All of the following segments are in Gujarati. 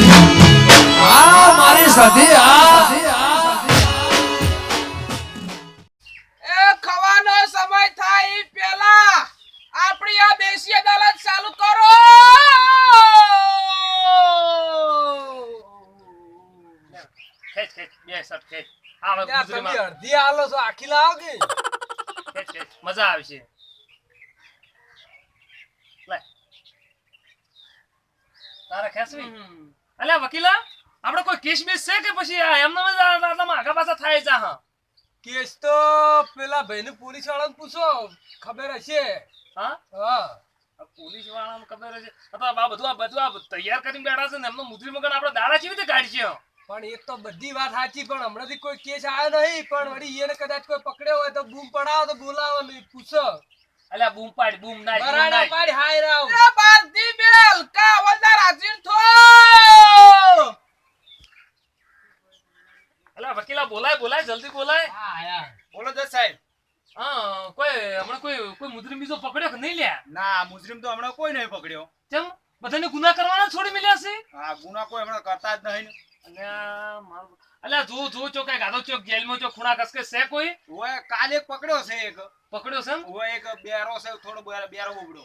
આ મારી સધી આ. એ ખવાનો સમય થાય ઈ પહેલા આપણી આ દેશી અદાલત ચાલુ કરો. ખેંચ ખેંચ બે સર ખેંચ આ ગુજરીમાં. અડધી આલો છો આખી લાવો કે? ખેંચ ખેંચ મજા આવશે. લે તારે ખેંચવી? અલ્યા વકીલા આપણે કોઈ કેસ બેસ છે કે પછી આ એમને આટલામાં આગા પાછા થાય છે હા? કેસ તો પેલા ભાઈને પોલીસ વાળાને પૂછો ખબર હશે? હા? હા. પોલીસ વાળાને ખબર છે અથવા આ બધું આ બધું આ તૈયાર કરીને બેઠા છે ને એમનો મુદ્રી મગન આપણે દાડા કેવી રીતે કાઢીએ? પણ એક તો બધી વાત સાચી પણ હમણાંથી કોઈ કેસ આવ્યો નહીં પણ વળી એને કદાચ કોઈ પકડ્યો હોય તો બૂમ પડાવો તો બોલાવો નહીં પૂછો. અલ્યા બૂમ પાડ બૂમ નાય બૂમ બરાડા નાય હાય રાવ. એ બારતી બેલ કા વલદાર રાજીન થો! અલ્યા વકીલા બોલાય બોલાય જલ્દી બોલાય. હા યાર બોલો જજ સાહેબ. હા કોઈ હમણાં કોઈ કોઈ મુદ્રી બીજો પકડ્યો કે નહીં લ્યા? ના મુજરીમ તો હમણાં કોઈ નહીં પકડ્યો. કેમ? બધાને ગુના કરવાના છોડી મળ્યા છે? આ ગુના કોઈ હમણાં કરતા જ નહીં અને મારું અલ્યા જો જો ચો કઈ ગાધો ચો જેલમાં ચો ખૂણા કસકે છે કોઈ? ઓય કાલે પકડ્યો છે એક. પકડ્યો છે? ઓય એક બેરો છે થોડો બેરો ઉબડો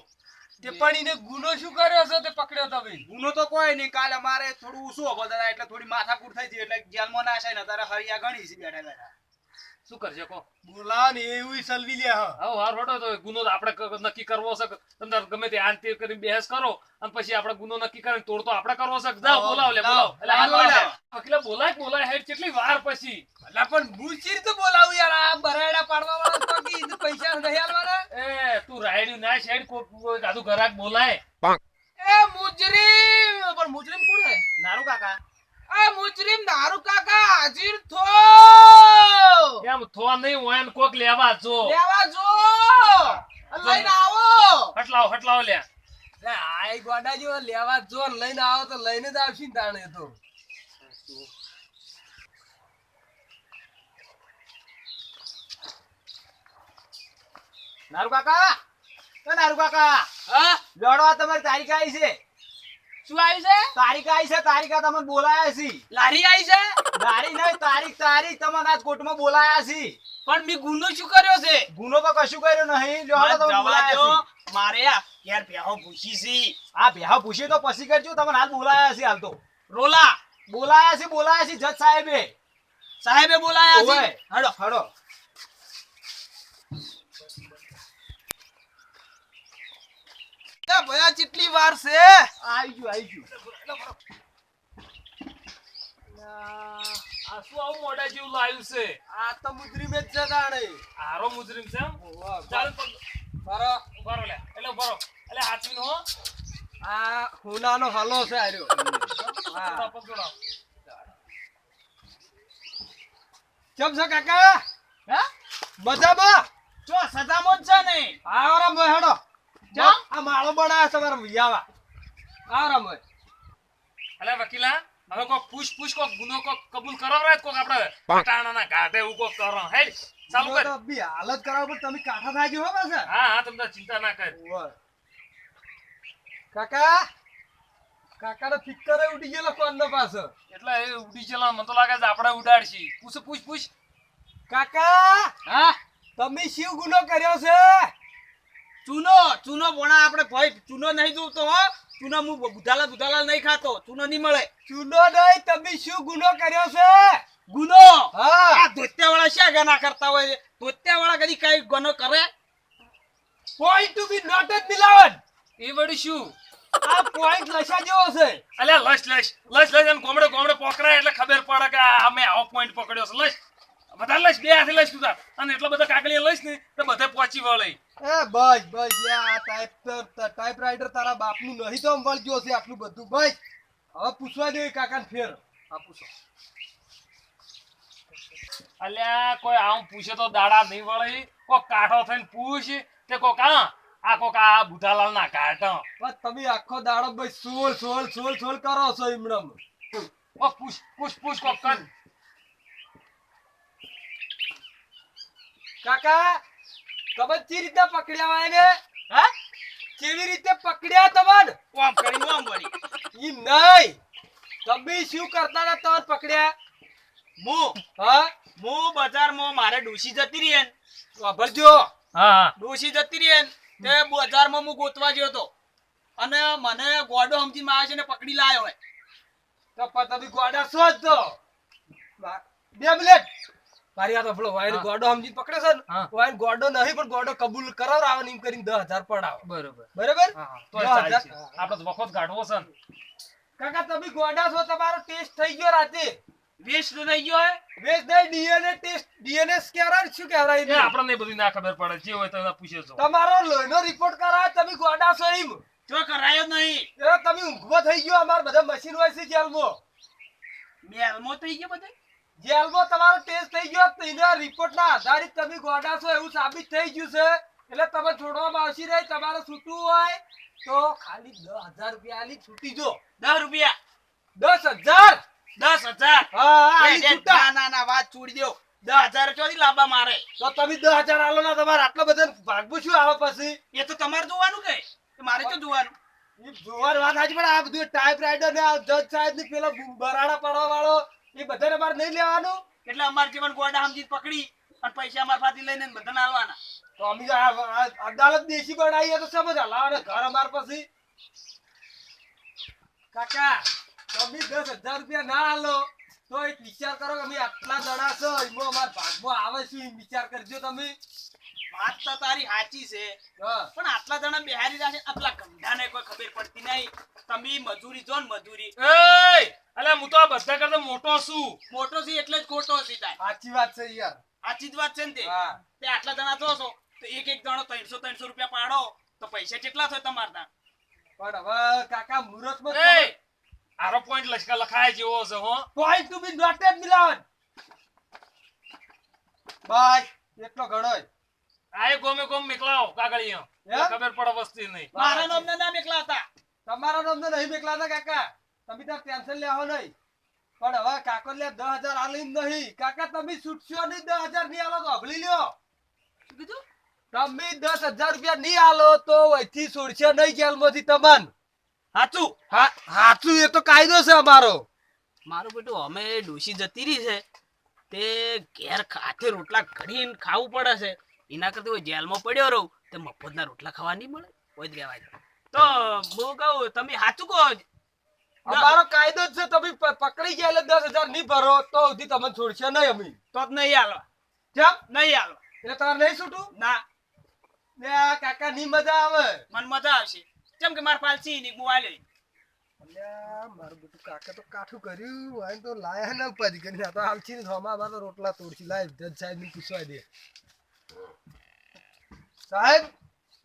તે પણ એને ગુનો શું કર્યો છે તે પકડ્યો તમે ગુનો તો કોઈ નહીં કાલે મારે થોડું ઊંચું દાદા એટલે થોડી માથાકૂટ થઈ છે એટલે જેલમાં ના છે ને તારે હરિયા ગણી છે બેઠા બેઠા. શું કરશે કો? બોલા ને એવું સલવી લે હા. આવો હાર હોટો તો ગુનો આપણે નક્કી કરવો છે અંદર ગમે તે આંતી કરી બહેસ કરો અને પછી આપણે ગુનો નક્કી કરીને તોડ તો આપણે કરવો છે જાવ બોલાવ લે બોલાવ. એટલે હાલ. બોલાવો. બોલાય બોલાય હેડ કેટલી વાર પછી? એટલે પણ હું ચીર તો બોલાવું યાર. આ બરાડા પાડવા વાળા તો કી પૈસા નહીં આલવાના. એ તું રાયડ્યું ના શેડ કોઈ દાદુ ઘરાક બોલાય. એ મુજરીમ પણ મુજરીમ કોણ હે નારું કાકા. એ મુજરીમ દારૂ કાકા હાજીર થો! એમ થો નહીં હોય ને કોક લેવા જો. લેવા જો! લઈને આવો! હટલાવ હટલાવ લે. લે આય ગોડા જો લેવા જો લઈને આવો તો લઈને જ આવશે તાણે તો. નારુ કાકા! નારું કાકા! હા? લડવા તમારી તારીખ આવી છે. શું આવી છે? તારીખ આવી છે તારીખ તમને બોલાયા છે. લારી આવી છે? લારી નહીં તારીખ તારીખ તમને આજ કોર્ટમાં બોલાયા છે. પણ મેં ગુનો શું કર્યો છે? ગુનો તો કશું કર્યો નહીં. લ્યો તમને બોલાયા મારે યાર પેહો પૂછી છે. આ બેહા પૂછી તો પછી કરજો. તમને હાલ બોલાયા છે હાલ તો. રોલા. બોલાયા છે બોલાયા છે જજ સાહેબે. સાહેબે બોલાયા છે. હડો હડો ભયા કેટલી વાર છે? આવી ગયું આવી ગયું આ શું આવું મોઢા જેવું લાવ્યું છે? આ તો મુદ્રી મેં જ છે તાણે. હારો મુજરીમ છે ચાલ ઊભા રહો લે. એટલે એટલે હો. આ હુનાનો હલો છે આર્યો. કેમ છે કાકા? હે? મજામાં? જો સજામાં જ છે ને. હા ભાઈ હેડો. જાઓ. આ માળો બનાવે તમારા વિયાવા આરામ ભાઈ અલે વકીલા હવે કોક પૂછ પૂછ કોક ગુનો કોક કબૂલ કરાવરાય કોક આપણે પટાણાના ઘાટે એવું કોક કરો. હેડ ચાલુ કર. તો બી હાલત કરાવો પણ તમે કાઠા થાય હો પાછા. હા હા તમને ચિંતા ના કર. કાકા કાકાનો ફિક્કર ઉડી ગયેલો કોણ પાસે એટલે એ ઉડી ચલા મને તો લાગે છે આપણે ઉડાડશી. પૂછ પૂછ પૂછ. કાકા હા? તમે શિવ ગુનો કર્યો છે? ચૂનો ચૂનો ભણા આપણે ભાઈ ચૂનો નહીં જોતો હો. ચૂનો હું બુધાલા બુધાલા નહીં ખાતો ચૂનો નહીં મળે. ચૂનો નહીં તમે શું ગુનો કર્યો છે? ગુનો? હા. ધોત્યા વાળા શા ગના કરતા હોય છે? ધોત્યા વાળા કદી કઈ ગનો કરે? પોઈન્ટ ટુ બી નોટ જ મિલાવન એ વળી શું? આ પોઈન્ટ લસા જેવો છે. અલ્યા લશ લશ લશ લશ એમ ગોમડે ગોમડે પકડાય એટલે ખબર પડે કે અમે આવો પોઈન્ટ પકડ્યો છે. લશ બધા લઈશ બે હાથે લઈશ તું અને એટલા બધા કાગળિયા લઈશ ને તો બધે પહોંચી વળે. એ બસ બસ લે આ ટાઈપ ટાઈપ રાઇટર તારા બાપનું નહીં તો મળજો છે આટલું બધું. બસ હવે પૂછવા દે કાકાને ફેર. હા પૂછો. અલ્યા કોઈ આમ પૂછે તો દાડા નહીં વળે. કોક કાઠો થઈને પૂછ તે કોક આ આ કોક આ બુધાલાલ ના કાઢ બસ તમે આખો દાડો ભાઈ સોલ સોલ સોલ સોલ કરો છો એમણમ કોક પૂછ પૂછ પૂછ કોક કર. કાકા તમે ચી રીતે પકડ્યા હોય ને હા? કેવી રીતે પકડ્યા તમને? ઓમ કરી ઓમ વળી ઈ નહીં. તમે શું કરતા હતા તર પકડ્યા? હું હા? હું બજારમાં મારે ડોસી જતી રહી ને વાપરજો હા ડોસી જતી રહી ને તે બજારમાં હું ગોતવા ગયો હતો અને મને ગોડો સમજી માં છે ને પકડી લાયો હોય તો તમે ગોડા બા- બે મિનિટ. મારી વાત સાંભળો વાયર ગોડો સમજી પકડે છે ને હા. ગોડો નહીં પણ ગોડો કબૂલ કરાવરાવે ને એમ કરીને દસ હજાર પડાવો. બરોબર. બરાબર. આપણે વખત કાઢવો છે કાકા તમે ગોડા છો તમારો ટેસ્ટ થઈ ગયો રાતે. વેસ્ટ થઈ ગયો હે. વેસ્ટ નહીં ડીએનએ ટેસ્ટ ડીએનએ કહેવાય શું કહેવાય એ આપણને બધી ના ખબર પડે જે હોય તો પૂછે છો. તમારો લોહીનો રિપોર્ટ કરાય તમે ગોડા છો એમ. જો કરાયો નહીં. એ તમે ઊંઘમાં થઈ ગયો અમાર બધા મશીન હોય છે જેલમાં. મેલમાં થઈ ગયો બધે? જેલમાં તમારો ટેસ્ટ થઈ ગયો તો એના રિપોર્ટના આધારિત તમે ગોડા છો એવું સાબિત થઈ ગયું છે. એટલે તમે છોડવામાં આવશી રહી તમારે છૂટવું હોય તો ખાલી દસ હજાર રૂપિયા આલી છૂટી જો. દસ રૂપિયા. દસ હજાર? દસ હજાર. હા એ, આલી એ, છૂટા. ના ના ના વાત છોડી દો. દસ હજાર ચોથી લાવવા મારે. તો તમે દસ હજાર આલો ના તમારે આટલો બધા ભાગવું શું આવે પછી? એ તો તમારે જોવાનું કે. મારે શું જોવાનું. જોવાની વાત સાચી પણ આ બધું ટાઈપ ને જજ સાહેબની પેલો બરાડા પાડવા વાળો એ બધાને મારે નહીં લેવાનું? એટલે અમારે જીવન ગોડા સમજી પકડી અને પૈસા અમારા પાસેથી લઈને બધાને હાલવાના તો અમે અદાલત દેશી બનાવીએ તો સમજ હલાવે ઘર અમાર પછી. કાકા તમે દસ હજાર રૂપિયા ના આલો. તો એક વિચાર કરો કે અમે આટલા જણા છો એમાં અમારા ભાગમાં આવે શું વિચાર કરજો તમે. વાત તો તારી સાચી છે. પણ આટલા જણા બિહારી રહ્યા છે આટલા ગંધાને કોઈ ખબર પડતી નહીં. તમે મજૂરી જો ને મજૂરી. અલે હું તો આ બધા કરતા મોટો છું. મોટો છે એટલે જ ખોટો છે તાર. સાચી વાત છે યાર. સાચી જ વાત છે ને તે. તે આટલા જણા તો છો. તો એક એક જણો ત્રણસો ત્રણસો રૂપિયા પાડો. તો પૈસા કેટલા થાય તમારના? પણ હવે કાકા મુહૂર્તમાં એય! આરો પોઈન્ટ લશ્કર લખાય જેવો છે હો. પોઈન્ટ ટુ બી નોટેડ મિલાવન. બસ એટલો ઘણો આ એ ગોમે ગોમ મેકલાઓ કાગળિયા. ખબર પડે વસ્તી નહીં. મારા નામના ના મેકલા હતા તમારા નામનો નહીં મેકલાતા કાકા. તમે તો ટેન્શન લેવો નહીં. પણ હવે કાકો લે દસ હજાર આલી નહીં. કાકા તમે છૂટશો નહીં દસ હજાર નહીં આલો તો અભળી લ્યો. શું કીધું? તમે દસ હજાર રૂપિયા નહીં આલો તો અહીંથી છોડશે નહીં જેલમાંથી તમન. સાચું હા હાચું એ તો કાયદો છે અમારો. મારું બેટું અમે ડોસી જતી રહી છે. તે ઘેર ખાતે રોટલા ઘડીને ખાવું પડે છે. એના કરતા કોઈ જેલમાં પડ્યો રહું તે મફતના રોટલા ખાવા નહીં મળે. કોઈ જ કહેવાય તો હું કહું તમે સાચું કહો અમારો કાયદો જ છે તમે પકડી ગયા એટલે દસ હજાર નહીં ભરો તો સુધી તમે છોડશે નહીં અમે તો જ નહીં હાલવા. કેમ? નહીં હાલવા. એટલે તમારે નહીં છૂટું? ના. ને આ કાકા ની મજા આવે. મને મજા આવશે. કેમ કે મારે પાલસી ની બુઆ લે મારું બધું કાકા તો કાઠું કર્યું. હોય તો લાયા ને ઉપાધિ કરી તો તો રોટલા તોડશી. લાય જજ સાહેબ ને પૂછવા દે. સાહેબ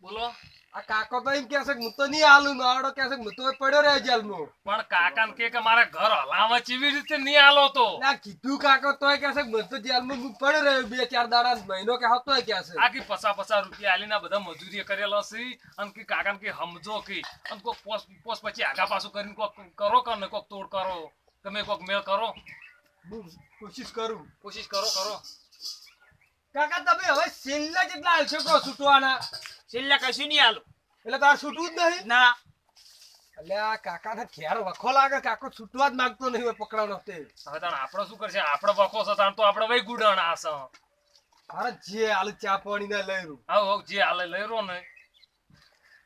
બોલો. આ કાકો તો એમ કે છે કે હું તો નહીં હાલું નાડો કે છે કે હું તો પડ્યો રહે જેલમાં પણ કાકાને કે કે મારા ઘર હલાવે ચીવી રીતે નહીં આલો તો. ના કીધું કાકો તોય કે છે કે હું તો જેલમાં હું પડ્યો રહ્યો બે ચાર દાડા મહિનો કે હતો કે છે. આખી પસા પસા રૂપિયા આલીને આ બધા મજૂરી કરેલા છે? અને કે કાકાને કે સમજો કે. અને કોક પોસ પોસ પછી આગા પાછું કરીને કોક કરો કે ને કોક તોડ કરો? તમે કોક મેળ કરો? કોશિશ કરું. કોશિશ કરો કરો. કાકા તમે હવે છેલ્લા કેટલા હાલશો કહો છૂટવાના? છેલ્લા કશું નહીં હાલો. એટલે તાર છૂટવું જ નહીં? ના. એટલે આ કાકાને ખેર વખો લાગે કાકો છૂટવા જ માંગતો નહીં હોય પકડવાનો તે. હવે તાણ આપણો શું કરશે? આપણો વખો છે તાણ તો આપણે વહી ગુડણ આસ અરે જે હાલ ચા પાણી ને લઈ રહ્યું આવ જે હાલે લઈ રહ્યો ને.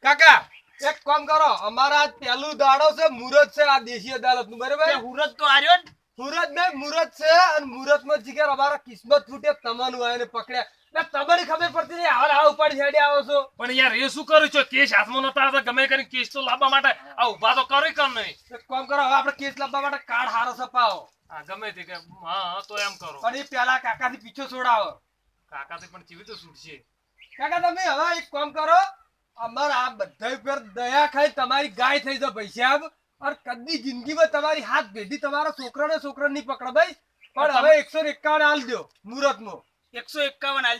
કાકા એક કામ કરો અમારા પહેલું દાડો છે મુરત છે આ દેશી અદાલતનું બરાબર હુરત તો આર્યો ને મુહૂર્ત નહીં મુરત છે અને મુરતમાં જીગર અમારા કિસ્મત ફૂટે તમારું આને પકડ્યા એટલે તમને ખબર પડતી નહીં હાલ આ ઉપાડી હેડે આવો છો. પણ યાર એ શું કર્યું છે? કેસ હાથમાં નતા આવતા ગમે કરીને કેસ તો લાવવા માટે આ ઊભા તો કરી કર નહીં? એક કરો હવે આપણે કેસ લાવવા માટે કાર્ડ હારો સપાવો ગમે તે કે હા તો એમ કરો. પણ એ પેલા કાકાથી પીછો છોડાવો. કાકાથી પણ કેવી રીતે છૂટશે. કાકા તમે હવે એક કામ કરો અમારા આ બધા દયા ખાઈ તમારી ગાય થઈ જાવ પૈસા અને કદી જિંદગીમાં તમારી હાથ ભેદી તમારા છોકરાને છોકરા નહીં પકડે ભાઈ. પણ હવે એકસો એકાવન હાલ દો મુહૂર્તમાં એકસો એકાવન હાલ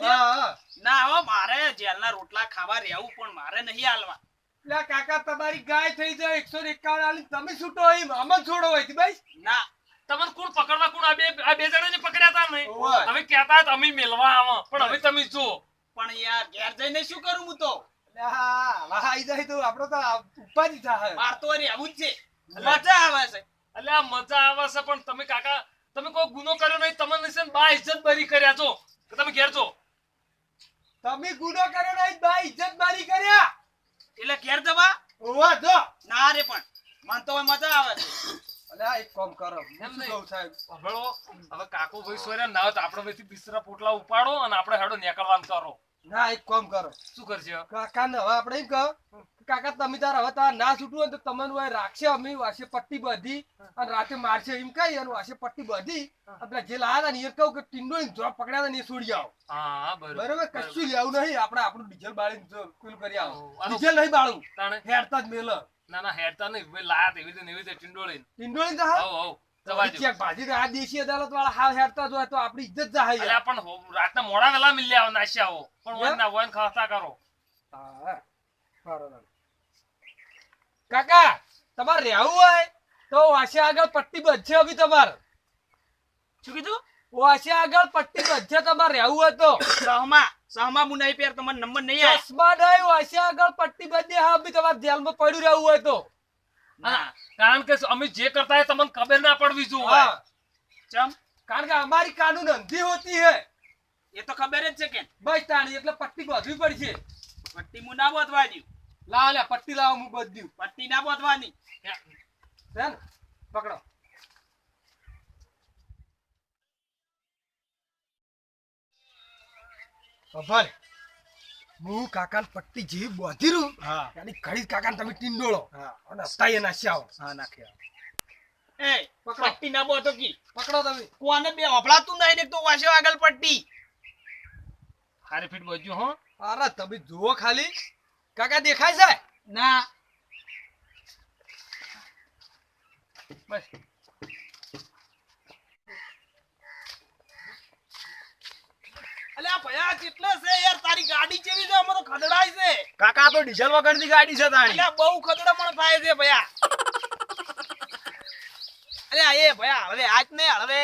ના હો મારે જેલના રોટલા ખાવા રહેવું પણ મારે નહીં હાલવા એટલે કાકા તમારી ગાય થઈ જાય એકસો એકાવન હાલી તમે છૂટો એમ અમન છોડો હોય ભાઈ. ના તમને કોણ પકડવા કોણ? આ બે આ બે જણાને પકડ્યા હતા નહીં. હવે કહેતા અમે મેલવા આવો. પણ હવે તમે જો પણ યાર ઘેર જઈને શું કરું હું તો? એટલે હા હવે આઈ જાય તો આપણો તો ઉપાધિ થાય માર તો રહેવું જ છે. મજા આવે છે. એટલે આ મજા આવે છે પણ તમે કાકા તમે કોઈ ગુનો કર્યો નહીં તમને છે ને બા ઇજ્જત બરી કર્યા છો કે તમે ઘેર છો તમે ગુનો કર્યો નહીં બા ઇજ્જત મારી કર્યા. એટલે ઘેર જવા? ઓવા જો. ના રે પણ. મન તો મજા આવે છે. અલ્યા એક કામ કરો. એમ નહીં. કહું સાહેબ? સાંભળો હવે કાકો ભાઈ સોર્યા ના તો આપણે બિસ્તરા પોટલા ઉપાડો અને આપણે હેડો નીકળવાનું કરો ના એક કામ કરો. શું કરશે? કાકા ને હવે આપણે એમ કહો કાકા તમે તાર હવે તાર ના છૂટવું હોય તો તમને હવે રાખશે અમે વાસે પટ્ટી બાંધી અને રાતે મારશે એમ કઈ અને વાસે પટ્ટી બાંધી. અને જે લાયા હતા ને એ કહું કે ટીંડોળી જોબ પકડ્યા ને એ છોડી આવો. હા બરોબર કશું લેવું નહીં. આપણે આપણું ડીઝલ બાળી કુલ કરી આવો. ડીઝલ નહીં બાળું હેડતા જ મેલ. ના ના હેડતા નહીં. લાયા એવી રીતે એવી રીતે ટીંડોળી ટીંડોળી તો હા? ભાજી આ દેશી અદાલત વાળા હાવ હેડતા જ તો આપણી ઇજ્જત જાય અલ્યા પણ રાતના મોડા વેલા મિલ્યા આવો નાશ્યા પણ હોય ના હોય ખાતા કરો. હા, બરોબર. કાકા તમારે રહેવું હોય તો વાસે આગળ પટ્ટી બધશે અભી તમારે. શું કીધું? વાસે આગળ પટ્ટી બધશે તમારે રહેવું હોય તો. સહમા સહમા હું નહીં તમારો નંબર નહીં ચશ્મા નહીં વાસે આગળ પટ્ટી બધે હા અભી તમારે જેલમાં પડ્યું રહેવું હોય તો. કારણ કે અમે જે કરતા તમને ખબર ના પડવી જોઈએ. ચમ. કારણ કે અમારી કાનૂન અંધી હોતી હે. એ તો ખબર જ છે કે બસ તાણી એટલે પટ્ટી બાંધવી પડશે. પટ્ટી હું ના બોધવા દઉં લાવ લે પટ્ટી લાવો હું બધ્યું. પટ્ટી ના બાંધવાની. પકડો. ભાઈ હું કાકાને પટ્ટી જેવી બોધી રૂ હા. એની ઘડી કાકાને તમે ટીંડોળો. હા. અને હસતાઈ એના શ્યાવો હા નાખ્યા એ પટ્ટી ના બોધો કી. પકડો તમે. કોને બે હફળાતું નહીં દેખતો વાસ્યો આગળ પટ્ટી. હારે ફીટ બોજ્યો હો. અરે તમે જુઓ ખાલી. કાકા દેખાય છે? ના. બસ. અલ્યા ભયા કેટલો છે. ગાડી કેવી છે અમારો ખદડાય છે. કાકા તો ડીઝલ વગરની ગાડી છે તાણી. એટલે બહુ ખદડામણ થાય છે ભયા. આ એ ભયા હવે આજ ને હવે